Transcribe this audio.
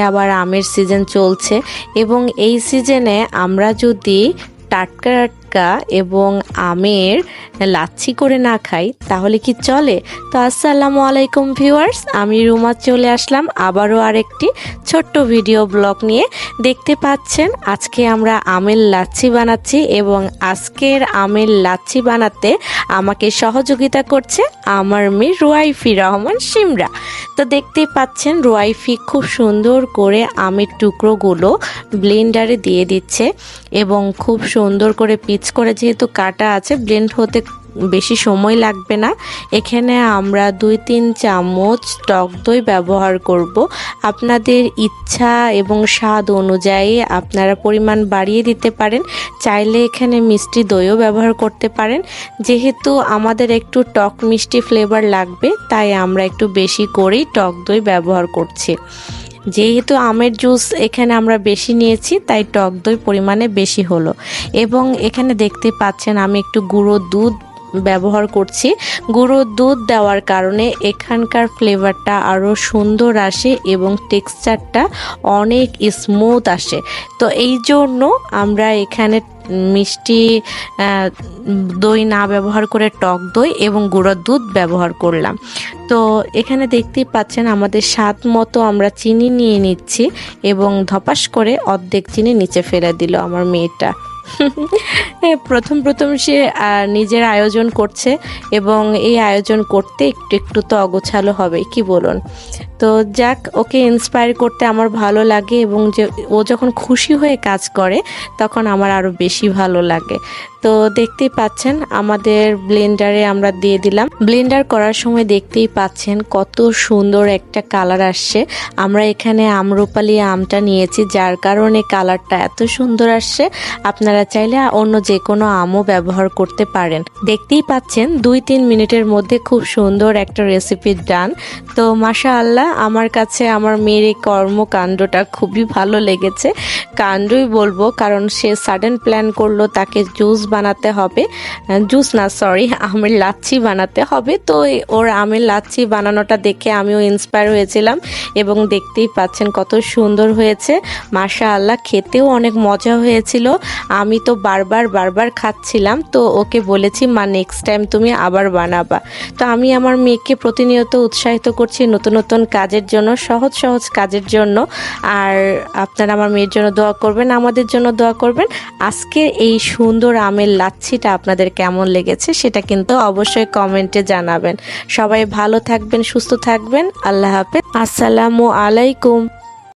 আবার আমের সিজন চলছে এবং এই সিজনে আমরা যদি টাটকা টাটকা এবং আমের লাচ্ছি করে না খাই, তাহলে কি চলে? তো আসসালামু আলাইকুম ভিউয়ার্স, আমি রুমা চলে আসলাম আবারও আরেকটি ছোট্ট ভিডিও ব্লগ নিয়ে। দেখতে পাচ্ছেন, আজকে আমরা আমের লাচ্ছি বানাচ্ছি এবং আজকের আমের লাচ্ছি বানাতে আমাকে সহযোগিতা করছে আমার মেয়ে রুয়াইফি রহমান সিমরা। তো দেখতেই পাচ্ছেন, রুয়াইফি খুব সুন্দর করে আমের টুকরোগুলো ব্লেন্ডারে দিয়ে দিচ্ছে এবং খুব সুন্দর করে পিচ করে যেহেতু কাটা আছে, ব্লেন্ড হতে বেশি সময় লাগবে না। এখানে আমরা দুই তিন চামচ টক দই ব্যবহার করব। আপনাদের ইচ্ছা এবং স্বাদ অনুযায়ী আপনারা পরিমাণ বাড়িয়ে দিতে পারেন। চাইলে এখানে মিষ্টি দইও ব্যবহার করতে পারেন। যেহেতু আমাদের একটু টক মিষ্টি ফ্লেভার লাগবে, তাই আমরা একটু বেশি করেই টক দই ব্যবহার করছি। যেহেতু আমের জুস এখানে আমরা বেশি নিয়েছি, তাই টক দই পরিমাণে বেশি হলো। এবং এখানে দেখতে পাচ্ছেন আমি একটু গুঁড়ো দুধ ব্যবহার করছি। গুঁড়ো দুধ দেওয়ার কারণে এখানকার ফ্লেভারটা আরও সুন্দর আসে এবং টেক্সচারটা অনেক স্মুথ আসে। তো এই জন্য আমরা এখানে মিষ্টি দই না ব্যবহার করে টক দই এবং গুঁড়ো দুধ ব্যবহার করলাম। তো এখানে দেখতেই পাচ্ছেন আমাদের স্বাদ মতো আমরা চিনি নিয়ে নিচ্ছি এবং ধপাস করে অর্ধেক চিনি নিচে ফেলে দিল আমার মেয়েটা। প্রথম প্রথম সে নিজের আয়োজন করছে এবং এই আয়োজন করতে একটু একটু তো অগোছালো হবে, কি বলুন? তো যাক, ওকে ইন্সপায়ার করতে আমার ভালো লাগে এবং যে, ও যখন খুশি হয়ে কাজ করে, তখন আমার আরও বেশি ভালো লাগে। তো দেখতেই পাচ্ছেন, আমাদের ব্লেন্ডারে আমরা দিয়ে দিলাম। ব্লেন্ডার করার সময় দেখতেই পাচ্ছেন কত সুন্দর একটা কালার আসছে। আমরা এখানে আমরুপালি আমটা নিয়েছি, যার কারণে কালারটা এত সুন্দর আসছে। আপনারা চাইলে অন্য যে কোনো আমও ব্যবহার করতে পারেন। দেখতেই পাচ্ছেন দুই তিন মিনিটের মধ্যে খুব সুন্দর একটা রেসিপি ডান তো মাশা আল্লাহ আমার কাছে, আমার মেয়ের এই কর্মকাণ্ডটা খুবই ভালো লেগেছে। কাণ্ডই বলব, কারণ সে সাডেন প্ল্যান করল তাকে জুস বানাতে হবে। জুস না সরি আমের লাচ্ছি বানাতে হবে। তো ওর আমের লাচ্ছি বানানোটা দেখে আমিও ইন্সপায়ার হয়েছিলাম এবং দেখতেই পাচ্ছেন কত সুন্দর হয়েছে। মাশা আল্লাহ খেতেও অনেক মজা হয়েছিল। আমি তো বারবার বারবার খাচ্ছিলাম। তো ওকে বলেছি, মা নেক্সট টাইম তুমি আবার বানাবা। তো আমি আমার মেয়েকে প্রতিনিয়ত উৎসাহিত করছি নতুন নতুন কাজের জন্য, সহজ সহজ কাজের জন্য। আর আপনারা আমার মেয়ের জন্য দোয়া করবেন, আমাদের জন্য দোয়া করবেন। আজকে এই সুন্দর আমের লাচ্ছিটা আপনাদের কেমন লেগেছে সেটা কিন্তু অবশ্যই কমেন্টে জানাবেন। সবাই ভালো থাকবেন, সুস্থ থাকবেন। আল্লাহ হাফেজ। আসসালামু আলাইকুম।